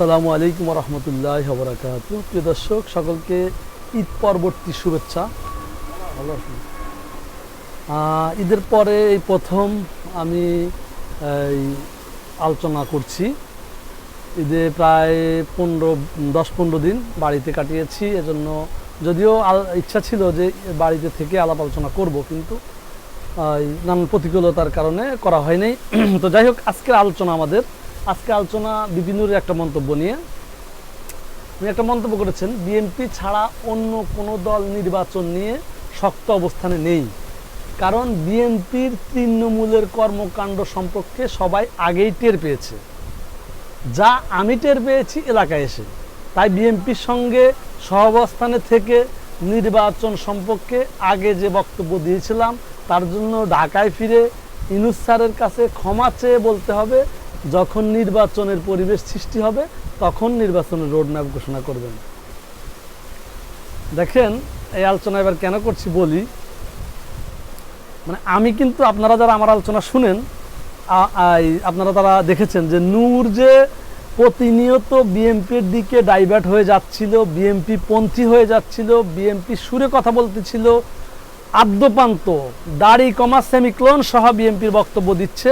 আসসালামু আলাইকুম রহমতুল্লাহ বরাকাত প্রিয় দর্শক, সকলকে ঈদ পরবর্তী শুভেচ্ছা। ভালো? ঈদের পরে এই প্রথম আমি আলোচনা করছি। ঈদে প্রায় পনেরো, দশ পনেরো দিন বাড়িতে কাটিয়েছি। এজন্য যদিও ইচ্ছা ছিল যে বাড়িতে থেকে আলাপ আলোচনা করব, কিন্তু নানান প্রতিকূলতার কারণে করা হয়নি। তো যাই হোক, আজকের আলোচনা আমাদের আজকে আলোচনা বিপিনুরের একটা মন্তব্য নিয়ে। উনি একটা মন্তব্য করেছেন, বিএনপি ছাড়া অন্য কোনো দল নির্বাচন নিয়ে শক্ত অবস্থানে নেই। কারণ বিএনপির তৃণমূলের কর্মকাণ্ড সম্পর্কে সবাই আগেই টের পেয়েছে। যা আমি টের পেয়েছি এলাকায় এসে। তাই বিএনপির সঙ্গে সহাবস্থানে থেকে নির্বাচন সম্পর্কে আগে যে বক্তব্য দিয়েছিলাম, তার জন্য ঢাকায় ফিরে ইনুস স্যারের কাছে ক্ষমা চেয়ে বলতে হবে। যখন নির্বাচনের পরিবেশ সৃষ্টি হবে, তখন নির্বাচনের রোডম্যাপ ঘোষণা করবেন। দেখেন, এই আলোচনা এবার কেন করছি বলি? মানে আমি কিন্তু, আপনারা যারা আমার আলোচনা শুনেন আপনারা তারা দেখেছেন যে নূর যে প্রতিনিয়ত বিএমপির দিকে ডাইভার্ট হয়ে যাচ্ছিল বিএমপি পন্থী হয়ে যাচ্ছিল বিএমপি সুরে কথা বলতেছিল, আদ্যপান্ত, দাড়ি কমা সেমিক্লোন সহ বিএমপির বক্তব্য দিচ্ছে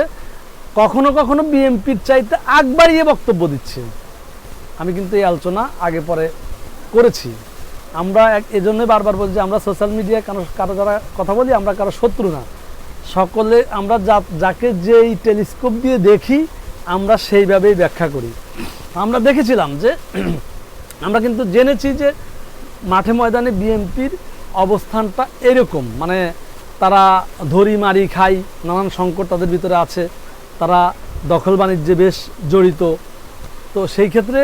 কখনো কখনো বিএমপির চাইতে আগ বাড়িয়ে বক্তব্য দিচ্ছে। আমি কিন্তু এই আলোচনা আগে পরে করেছি। আমরা এক এজন্য বারবার বলছি যে আমরা সোশ্যাল মিডিয়ায় কারও কারও যারা কথা বলি, আমরা কারও শত্রু না। সকলে আমরা যা যাকে যেই টেলিস্কোপ দিয়ে দেখি, আমরা সেইভাবেই ব্যাখ্যা করি। আমরা দেখেছিলাম যে আমরা কিন্তু জেনেছি যে মাঠে ময়দানে বিএনপির অবস্থানটা এরকম। মানে তারা ধরি মারি খাই নানান সংকট তাদের ভিতরে আছে। তারা দখল বাণিজ্যে বেশ জড়িত। তো সেই ক্ষেত্রে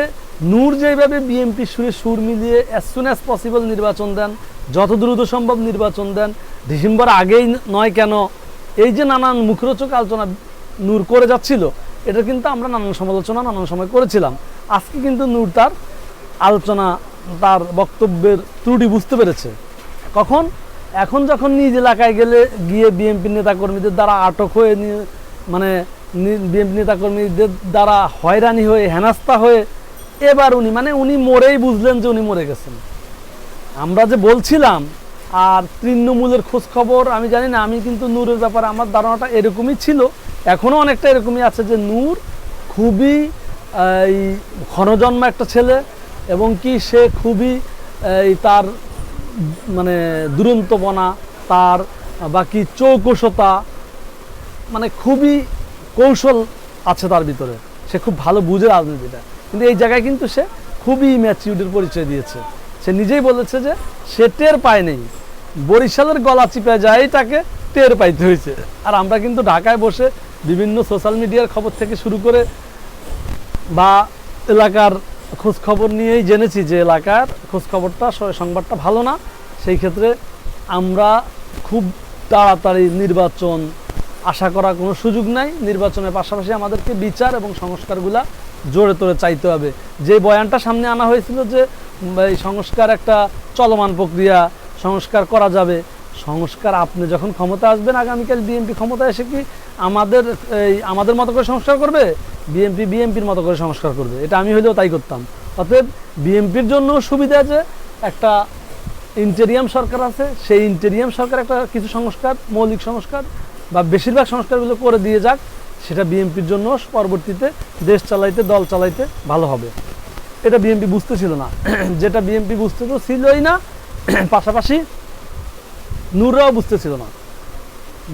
নূর যেভাবে বিএনপি সুরে সুর মিলিয়ে অ্যাজ সুন অ্যাজ পসিবল নির্বাচন দেন, যত দ্রুত সম্ভব নির্বাচন দেন, ডিসেম্বর আগেই নয় কেন, এই যে নানান মুখরোচক আলোচনা নূর করে যাচ্ছিল, এটা কিন্তু আমরা নানান সমালোচনা নানান সময় করেছিলাম। আজকে কিন্তু নূর তার আলোচনা, তার বক্তব্যের ত্রুটি বুঝতে পেরেছে। কখন? এখন যখন নিজ এলাকায় গেলে গিয়ে বিএনপি নেতাকর্মীদের দ্বারা আটক হয়ে নিয়ে মানে বিএনপি নেতাকর্মীদের দ্বারা হয়রানি হয়ে হেনাস্তা হয়ে এবার উনি মানে উনি মরেই বুঝলেন যে উনি মরে গেছেন। আমরা যে বলছিলাম, আর তৃণমূলের খোঁজ খবর আমি জানি না, আমি কিন্তু নূরের ব্যাপারে আমার ধারণাটা এরকমই ছিল, এখনও অনেকটা এরকমই আছে যে নূর খুবই এই ঘনজন্ম একটা ছেলে, এবং কি সে খুবই এই তার মানে দুরন্তপনা, তার বাকি চৌকসতা মানে খুবই কৌশল আছে তার ভিতরে। সে খুব ভালো বুঝে রাজনীতিটা। কিন্তু এই জায়গায় কিন্তু সে খুবই ম্যাচিউডের পরিচয় দিয়েছে। সে নিজেই বলেছে যে সে টের পায় নেই। বরিশালের গলা চিপে যায় তাকে টের পাইতে হয়েছে। আর আমরা কিন্তু ঢাকায় বসে বিভিন্ন সোশ্যাল মিডিয়ার খবর থেকে শুরু করে বা এলাকার খবর নিয়েই জেনেছি যে এলাকার খবরটা সংবাদটা ভালো না। সেই ক্ষেত্রে আমরা খুব তাড়াতাড়ি নির্বাচন আশা করার কোনো সুযোগ নাই। নির্বাচনের পাশাপাশি আমাদেরকে বিচার এবং সংস্কারগুলা জোরে তোরে চাইতে হবে। যে বয়ানটা সামনে আনা হয়েছিল যে এই সংস্কার একটা চলমান প্রক্রিয়া, সংস্কার করা যাবে। সংস্কার আপনি যখন ক্ষমতা আসবেন, আগামীকাল বিএনপি ক্ষমতা এসে কি আমাদের, এই, আমাদের মতো করে সংস্কার করবে? বিএনপি বিএনপির মতো করে সংস্কার করবে। এটা আমি হলেও তাই করতাম। অতএব বিএনপির জন্য সুবিধা যে একটা ইন্টেরিয়াম সরকার আছে। সেই ইন্টেরিয়াম সরকার একটা কিছু সংস্কার, মৌলিক সংস্কার বা বেশিরভাগ সংস্কারগুলো করে দিয়ে যাক, সেটা বিএনপির জন্য পরবর্তীতে দেশ চালাইতে, দল চালাইতে ভালো হবে। এটা বিএনপি বুঝতেছিল না। যেটা বিএনপি বুঝতে তো ছিলই না, পাশাপাশি নূররাও বুঝতেছিল না।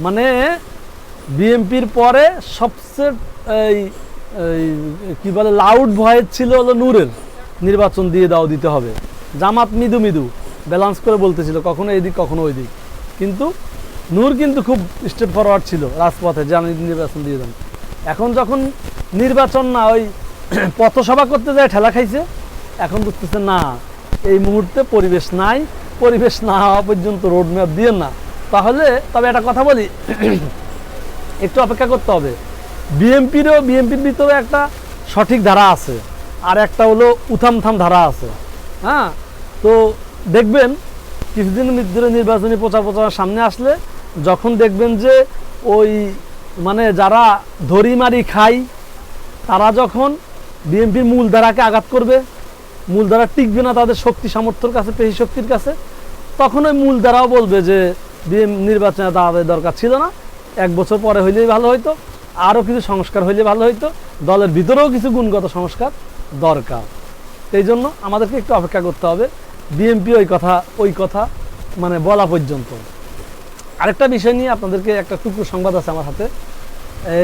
মানে বিএনপির পরে সবচেয়ে, এই এই, কি বলে লাউড ভয়েস ছিল হলো নূরের নির্বাচন দিয়ে দাও, দিতে হবে। জামাত মৃদু মৃদু ব্যালেন্স করে বলতেছিল কখনো এদিক, কখনো ওই দিক কিন্তু নূর কিন্তু খুব স্টেপ ফরওয়ার্ড ছিল, রাজপথে যে আমি নির্বাচন দিয়ে দেন এখন যখন নির্বাচন না ওই পথসভা করতে যায়, ঠেলা খাইছে, এখন বুঝতেছে না, এই মুহূর্তে পরিবেশ নাই, পরিবেশ না হওয়া পর্যন্ত রোড ম্যাপ দিয়ে না। তাহলে, তবে একটা কথা বলি, একটু অপেক্ষা করতে হবে। বিএমপিরও, বিএমপির ভিতরে একটা সঠিক ধারা আছে, আর একটা হলো উথামথাম ধারা আছে। হ্যাঁ? তো দেখবেন কিছুদিনের ধরে নির্বাচনী প্রচার প্রচারের সামনে আসলে, যখন দেখবেন যে ওই মানে যারা ধরি মারি খাই, তারা যখন বিএনপির মূলধারাকে আঘাত করবে, মূলধারা টিকবে না তাদের শক্তি সামর্থ্যর কাছে, পেশি শক্তির কাছে, তখন ওই মূলধারাও বলবে যে বিএম নির্বাচনে দাঁড়াতে দরকার ছিল না। এক বছর পরে হইলেই ভালো হইতো, আরও কিছু সংস্কার হইলে ভালো হইতো, দলের ভিতরেও কিছু গুণগত সংস্কার দরকার। এই জন্য আমাদেরকে একটু অপেক্ষা করতে হবে। বিএনপি ওই কথা ওই কথা মানে বলা পর্যন্ত। আরেকটা বিষয় নিয়ে আপনাদেরকে একটা টুকরো সংবাদ আছে আমার হাতে।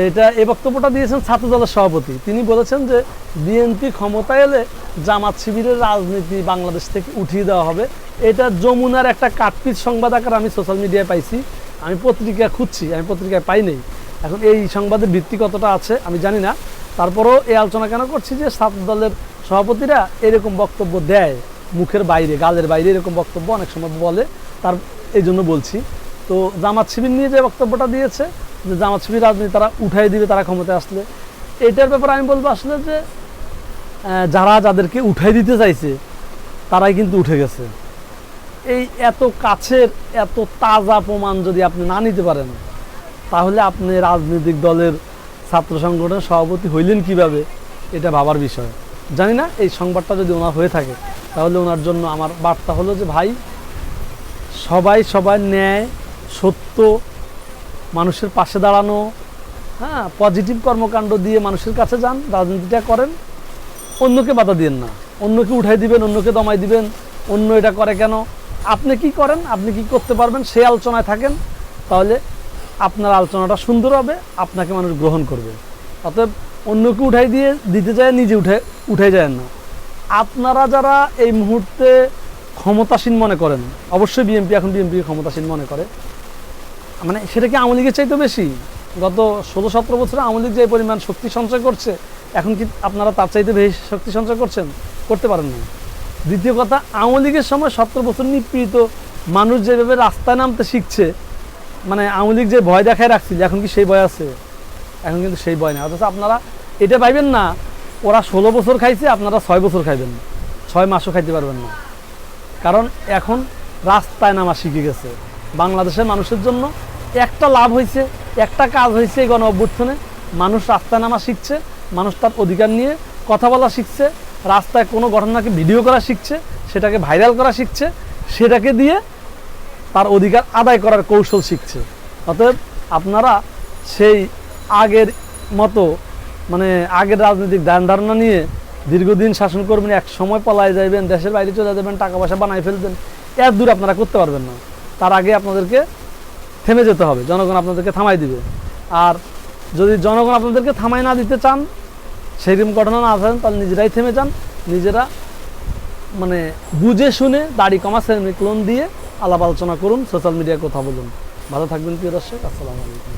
এটা, এই বক্তব্যটা দিয়েছেন ছাত্র দলের সভাপতি। তিনি বলেছেন যে বিএনপি ক্ষমতায় এলে জামাত শিবিরের রাজনীতি বাংলাদেশ থেকে উঠিয়ে দেওয়া হবে। এটা যমুনার একটা কাটপিট সংবাদ আকার আমি সোশ্যাল মিডিয়ায় পাইছি। আমি পত্রিকা খুঁজছি, আমি পত্রিকায় পাই নাই। এখন এই সংবাদের ভিত্তি কতটা আছে আমি জানি না। তারপরও এই আলোচনা কেন করছি যে ছাত্র দলের সভাপতিরা এরকম বক্তব্য দেয়? মুখের বাইরে, গালের বাইরে এরকম বক্তব্য অনেক সময় বলে। তার এই জন্য বলছি। তো জামাত শিবির নিয়ে যে বক্তব্যটা দিয়েছে, যে জামাত শিবির রাজনীতি তারা উঠাই দিবে, তারা ক্ষমতায় আসলে, এটার ব্যাপারে আমি বলব আসলে যে যারা যাদেরকে উঠাই দিতে চাইছে, তারাই কিন্তু উঠে গেছে। এই এত কাছের, এত তাজা প্রমাণ যদি আপনি না নিতে পারেন, তাহলে আপনি রাজনৈতিক দলের ছাত্র সংগঠনের সভাপতি হইলেন কীভাবে, এটা ভাবার বিষয়। জানি না, এই সংবাদটা যদি ওনার হয়ে থাকে, তাহলে ওনার জন্য আমার বার্তা হলো যে, ভাই, সবাই সবার ন্যায়, সত্য, মানুষের পাশে দাঁড়ানো হ্যাঁ পজিটিভ কর্মকাণ্ড দিয়ে মানুষের কাছে যান, রাজনীতিটা করেন, অন্যকে বাধা দিবেন না। অন্যকে উঠাই দিবেন, অন্যকে দমাই দিবেন, অন্য এটা করে কেন? আপনি কি করেন, আপনি কি করতে পারবেন সেই আলোচনায় থাকেন, তাহলে আপনার আলোচনাটা সুন্দর হবে, আপনাকে মানুষ গ্রহণ করবে। অতএব অন্যকে উঠাই দিয়ে দিতে যায়, নিজে উঠে উঠে যায় না। আপনারা যারা এই মুহূর্তে ক্ষমতাসীন মনে করেন, অবশ্যই বিএনপি, এখন বিএনপি ক্ষমতাসীন মনে করে। মানে সেটা কি আওয়ামী চাইতে বেশি? গত ষোলো সতেরো বছরে আওয়ামী লীগ যে পরিমাণ শক্তি সঞ্চয় করছে, এখন কি আপনারা তার চাইতে বেশি শক্তি সঞ্চয় করছেন? করতে পারেন না দ্বিতীয় কথা, আওয়ামী লীগের সময় সতেরো বছর নিপীড়িত মানুষ যেভাবে রাস্তায় নামতে শিখছে মানে আওয়ামী লীগ যে ভয় দেখায় রাখছিল, এখন কি সেই ভয় আছে? এখন কিন্তু সেই ভয় নেই। অথচ আপনারা এটা পাইবেন না, ওরা ষোলো বছর খাইছে, আপনারা ছয় বছর খাইবেন না। ছয় মাসও খাইতে পারবেন না। কারণ এখন রাস্তায় নামা শিখে গেছে। বাংলাদেশের মানুষের জন্য একটা লাভ হয়েছে একটা কাজ হয়েছে এই গণ অভ্যুত্থানে। মানুষ রাস্তায় নামা শিখছে, মানুষ তার অধিকার নিয়ে কথা বলা শিখছে, রাস্তায় কোনো ঘটনাকে ভিডিও করা শিখছে, সেটাকে ভাইরাল করা শিখছে, সেটাকে দিয়ে তার অধিকার আদায় করার কৌশল শিখছে। অতএব আপনারা সেই আগের মতো মানে আগের রাজনৈতিক ধ্যান ধারণা নিয়ে দীর্ঘদিন শাসন করবেন, এক সময় পলায় যাইবেন, দেশের বাইরে চলে যাবেন, টাকা পয়সা বানাই ফেলবেন এর দূর আপনারা করতে পারবেন না। তার আগে আপনাদেরকে থেমে যেতে হবে, জনগণ আপনাদেরকে থামাই দিবে। আর যদি জনগণ আপনাদেরকে থামাই না দিতে চান সেইরকম ঘটনা না থাকেন তাহলে নিজেরাই থেমে যান, নিজেরা মানে বুঝে শুনে দাড়ি কমা সেমিক্লোন দিয়ে আলাপ আলোচনা করুন সোশ্যাল মিডিয়ায় কথা বলুন। ভালো থাকবেন প্রিয় দর্শক, আসসালামু আলাইকুম।